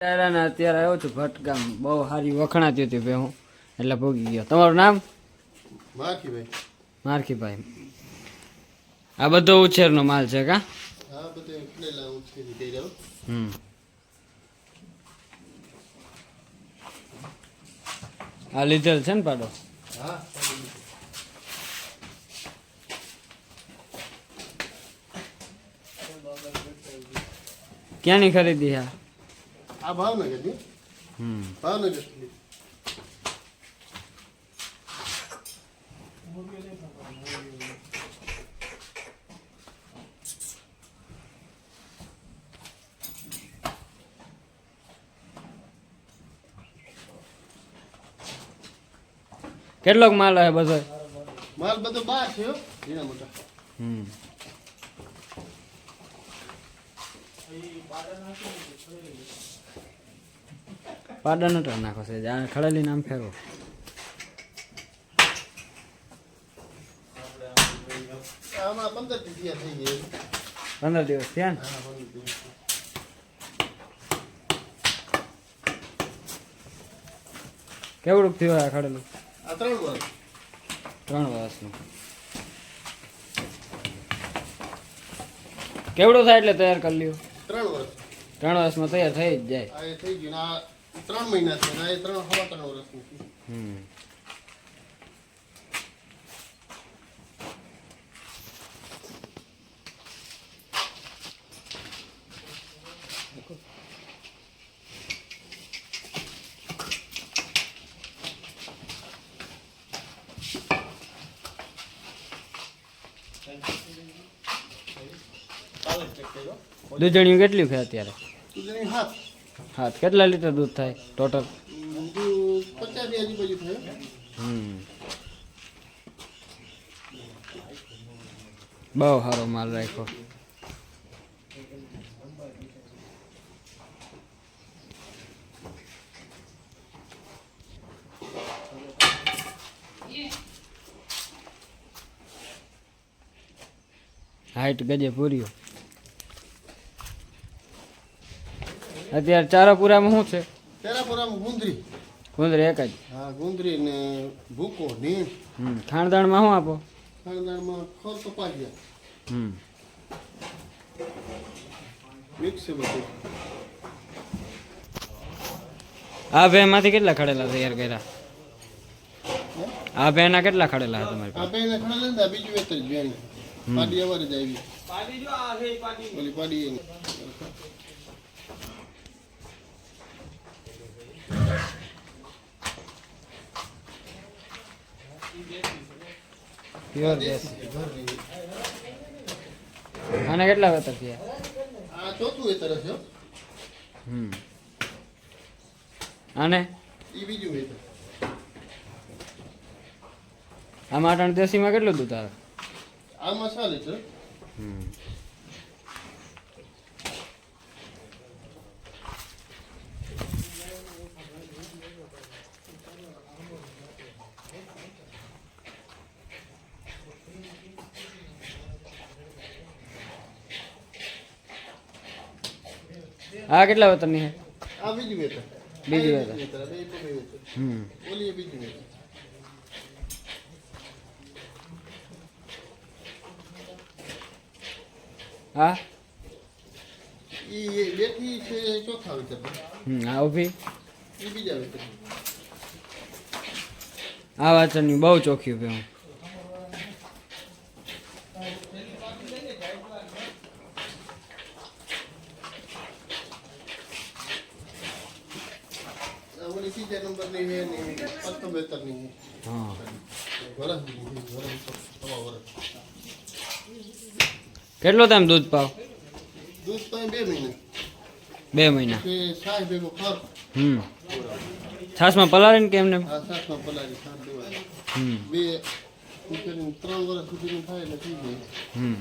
અત્યારે અત્યારે આવ્યો છું ભટગામ. બહુ સારી વખણાતી હતી ભાઈ હું. એટલે ભોગી ગયો. તમારું નામ? મારખીભાઈ. આ બધો ઉછેરનો માલ છે કા? હા હમ. આ લીધેલ છે ને પાડો? હા ક્યાંની ખરીદી આ આ ભાવનગરની હમ. ભાવનગરથી. કેટલોક માલ હે બધો? માલ બધો બાર છે એના મોટા. હમ. પાડા નતો નાખો છે ખડેલી નામ ફેરવો. પંદર દિવસ થયા ને? કેવડુંક થયું. આ ખડેલું ત્રણ વર્ષ. ત્રણ વર્ષનું. કેવડું થાય એટલે તૈયાર કરી લ્યો? ત્રણ વર્ષ. ત્રણ વર્ષમાં તૈયાર થઈ જ જાય. આ થઈ ગયું ને આ ત્રણ મહિના છે આ ત્રણ હવા ત્રણ વર્ષનું હમ. ચાલીસ ટકા દૂધણીયું કેટલી છે અત્યારે? તું હાથ. હા તો કેટલા લીટર દૂધ થાય ટોટલ? બીજું પચાસ આજુબાજુ થયું હમ. બહુ સારો માલ રાખ્યો. હાઈટ ગજે પૂર્યો અત્યારે ચારાપુરામાં શું છે? ચારાપુરામાં ગુંદરી. ગુંદરી એક જ. હા ગુંદરી ને ભૂકો નીમ હમ ખાણદાણમાં શું આપો? ખાનદાનમાં ખોર કપાસિયા. હમ. મિક્સ છે બધું. આ ભેમાંથી કેટલા ખડેલા તૈયાર કર્યા? આ ભેના કેટલા ખડેલા હતા તમારી આ પાસે? બેને ખડા લેંદા બીજું એક જ બેન પાડી અવારે જ આવી. ઓલી પાડી પ્યોર દેશી. આને કેટલા વેતર થયા આ ચોથું વેતર છે હમ. આને ઈ બીજું વેતર. આ માટણ દેશીમાં કેટલું દૂધ આવે? આમાં ચાલે છે. હમ. આ કેટલા વેતરની છે? આ બીજું વેતર બીજું આ વેતર. વેતર આ બે પગે વેતર હમ. ઓલી એ બીજું વેતર હા? ઈ એ બેઠી છે ચોથા વેતર હમ આ ઊભી? ઈ બીજા વેતર આ વાંચનની બહુ ચોખ્ખી ઊભી હું. પ્રથમ વેતરની હા છે વરસ વરસ સવા વરસ કેટલો ટાઈમ દૂધ પાવ? દૂધ તો બે મહિના. બે મહિના સાય ભેગો ખર હમ. છાસમાં પલાળીને કેમ ને છાસમાં પલાળી છાસ દેવાય હમ. બે ત્રણ વર્ષ સુધીનું થાય એટલે થઈ જાય. હમ.